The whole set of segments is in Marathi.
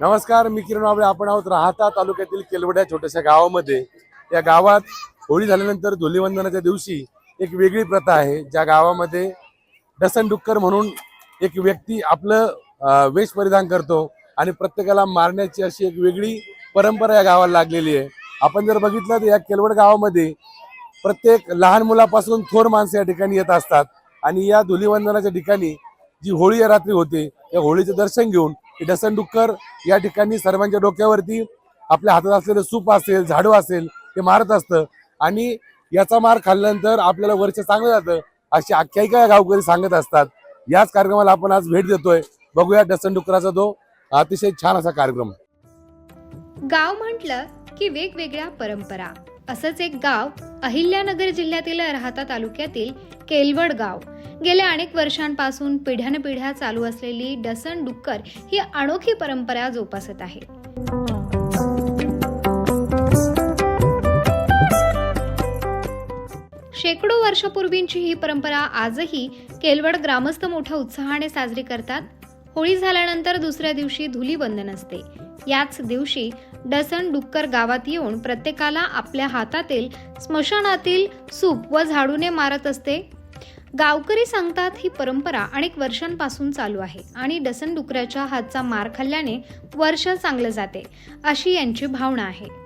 नमस्कार मी किरण आवळे आपण आहोत राहता तालुक्यातील केलवड या छोट्याशा गावामध्ये. या गावात होळी झाल्यानंतर धुलीवंदनाच्या दिवशी एक वेगळी प्रथा आहे ज्या गावामध्ये डसन डुक्कर म्हणून एक व्यक्ती आपलं वेश परिधान करतो आणि प्रत्येकाला मारण्याची अशी एक वेगळी परंपरा या गावाला लागलेली आहे. आपण जर बघितलं तर या केलवड गावामध्ये प्रत्येक लहान मुलापासून थोर माणसं या ठिकाणी येत असतात आणि या धुलीवंदनाच्या ठिकाणी जी होळी या रात्री होते या होळीचं दर्शन घेऊन डसन डुक्कर या ठिकाणी सर्वांच्या डोक्यावरती आपल्या हातात असलेलं सूप असेल झाडू असेल ते मारत असतं. आणि याचा मार खाल्ल्यानंतर आपल्याला वर्ष चांगलं जातं अशी आख्यायिका या गावकरी सांगत असतात. याच कार्यक्रमाला आपण आज भेट देतोय. बघूया डसन डुक्कराचा तो अतिशय छान असा कार्यक्रम. गाव म्हटलं की वेगवेगळ्या परंपरा. असंच एक गाव अहिल्यानगर जिल्ह्यातील राहता तालुक्यातील केलवड गाव. गेल्या अनेक वर्षांपासून पिढ्यानपिढ्या चालू असलेली डसन डुक्कर ही अनोखी परंपरा जोपासत आहे. शेकडो वर्षपूर्वींची ही परंपरा आजही केलवड ग्रामस्थ मोठ्या उत्साहाने साजरी करतात. होळी झाल्यानंतर दुसऱ्या दिवशी धुलीवंदन असते. याच दिवशी डसन डुक्कर गावात येऊन प्रत्येकाला आपल्या हातातील स्मशानातील सूप व झाडूने मारत असते. गावकरी सांगतात ही परंपरा अनेक वर्षांपासून चालू आहे आणि डसन डुकराच्या हातचा मार खाल्ल्याने वर्ष चांगलं जाते अशी यांची भावना आहे.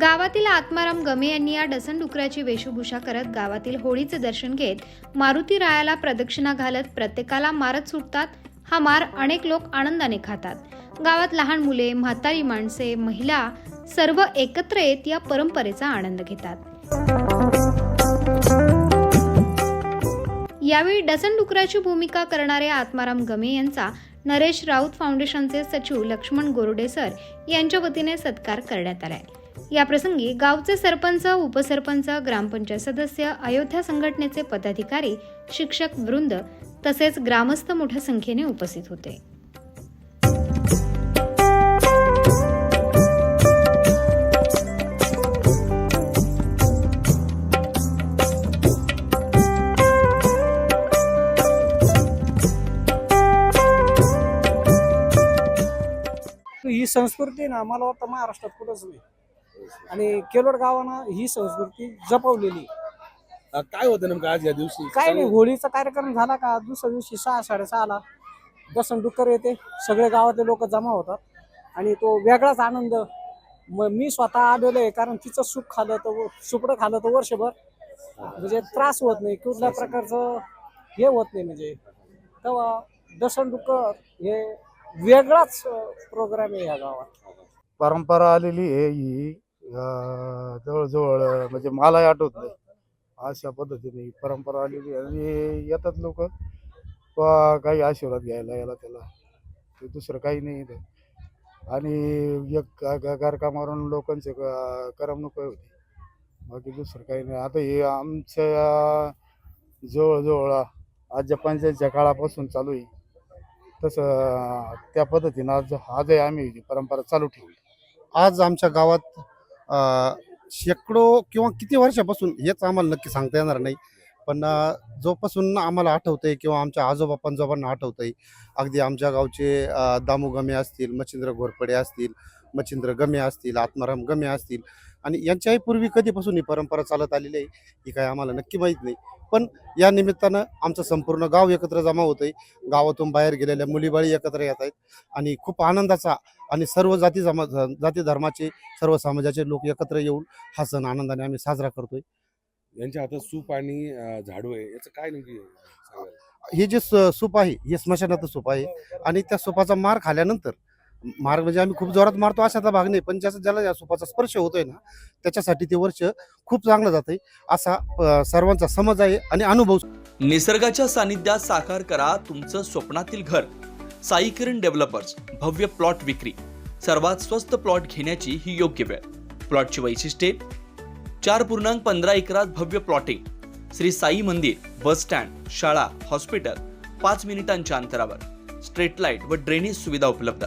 गावातील आत्माराम गमे यांनी या डसन डुकराची वेशभूषा करत गावातील होळीचे दर्शन घेत मारुती रायाला प्रदक्षिणा घालत प्रत्येकाला मारत सुटतात. हा मार अनेक लोक आनंदाने खातात. गावात लहान मुले म्हातारी माणसे महिला सर्व एकत्र येत या परंपरेचा आनंद घेतात. यावेळी डसन डुकराची भूमिका करणारे आत्माराम गमे यांचा नरेश राऊत फाउंडेशनचे सचिव लक्ष्मण गोरडे सर यांच्या वतीने सत्कार करण्यात आलाय. याप्रसंगी गावचे सरपंच उपसरपंच ग्रामपंचायत सदस्य अयोध्या संघटनेचे पदाधिकारी शिक्षक वृंद तसेच ग्रामस्थ मोठ्या संख्येने उपस्थित होते. ही संस्कृती ना आम्हाला वाटतं महाराष्ट्रात कुठंच नाही. आणि केलोड गावानं ही संस्कृती जपवलेली. अं, काय होतं नेमकं आज या दिवशी? काय नाही होळीचा कार्यक्रम झाला का? दुसऱ्या दिवशी सहा साडेसहाला दसन डुक्कर येते. सगळे गावातले लोक जमा होतात. आणि तो वेगळाच आनंद. म- मी स्वतः आलेलो आहे कारण तिचं सुख खाल्लं तर सुकडं खाल्लं तर वर्षभर. म्हणजे त्रास होत नाही. कुठल्या प्रकारचं हे होत नाही म्हणजे. तेव्हा दसन डुक्कर हे वेगळाच प्रोग्राम आहे या गावात. परंपरा आलेली आहे ही. जवळजवळ म्हणजे मलाही आठवत नाही. अशा पद्धतीने ही परंपरा आलेली आहे. आणि येतात लोक काही आशीर्वाद घ्यायला याला त्याला. ते दुसरं काही नाही इथं. आणि एक ग- गारका मारून लोकांचे क- करमणूक होती. बाकी दुसरं काही नाही. आता हे आमच्या जवळजवळ आजच्या पंचायतच्या काळापासून चालू आहे. तसं त्या पद्धतीनं आज आजही आम्ही परंपरा चालू ठेवली. आज आमच्या गावात शेकडो किंवा किती वर्षापासून हेच आम्हाला नक्की सांगता येणार नाही. पण जोपासून आम्हाला आठवतंय किंवा आमच्या आजोबा पंजोबांना आठवतंय. अगदी आमच्या गावचे दामू गमे असतील मच्छिंद्र घोरपडे असतील मच्छिंद्र गमे असतील आत्माराम गमे असतील. आणि यांच्याही पूर्वी कधीपासून ही परंपरा चालत आलेली आहे ही काय आम्हाला नक्की माहीत नाही. पण या निमित्तानं आमचं संपूर्ण गाव एकत्र जमा होत आहे गावातून बाहेर गेलेल्या मुलीबाळी एकत्र येत आहेत आणि खूप आनंदाचा आणि सर्व जाती जमा जाती धर्माचे सर्व समाजाचे लोक एकत्र येऊन हा सण आनंदाने आम्ही साजरा करतोय. यांच्या हातात सूप आणि झाडू आहे. याचं काय नेमकी हे जे सूप आहे हे स्मशानाचं सूप आहे आणि त्या सुपाचा मार खाल्यानंतर मार्ग म्हणजे आम्ही खूप जोरात मारतो अशाचा भाग नाही. पण ज्याचा ज्याला या सुपाचा स्पर्श होतोय ना त्याच्यासाठी ते वर्ष खूप चांगलं जात आहे असा सर्वांचा समज आहे आणि अनुभव निसर्गाच्या सानिध्यात साकार करा तुमचं स्वप्नातील घर. साई किरण डेव्हलपर्स भव्य प्लॉट विक्री. सर्वात स्वस्त प्लॉट घेण्याची ही योग्य वेळ. प्लॉटची वैशिष्ट्ये. चार पूर्णांक पंधरा एकरात भव्य प्लॉटिंग. श्री साई मंदिर बस स्टँड शाळा हॉस्पिटल पाच मिनिटांच्या अंतरावर. स्ट्रीट लाइट व ड्रेनेज सुविधा उपलब्ध.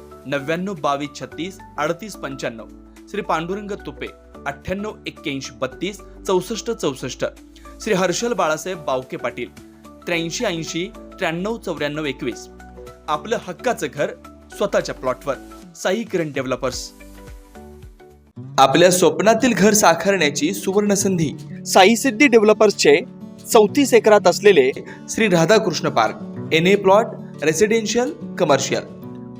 नव्याण्णव बावीस छत्तीस अडतीस पंच्याण्णव. श्री पांडुरंग तुपे अठ्ठ्याण्णव एक्क्याऐंशी बत्तीस चौसष्ट चौसष्ट. श्री हर्षल बाळासाहेब बावके पाटील त्र्याऐंशी ऐंशी त्र्याण्णव चौऱ्याण्णव एकवीस. आपलं हक्काचं घर स्वतःच्या प्लॉटवर. साई किरण डेव्हलपर्स. आपल्या स्वप्नातील घर साकारण्याची सुवर्ण संधी साई सिद्धी डेव्हलपर्सचे चौतीस एकरात असलेले Shri Radhakrishna park. N A plot residential commercial.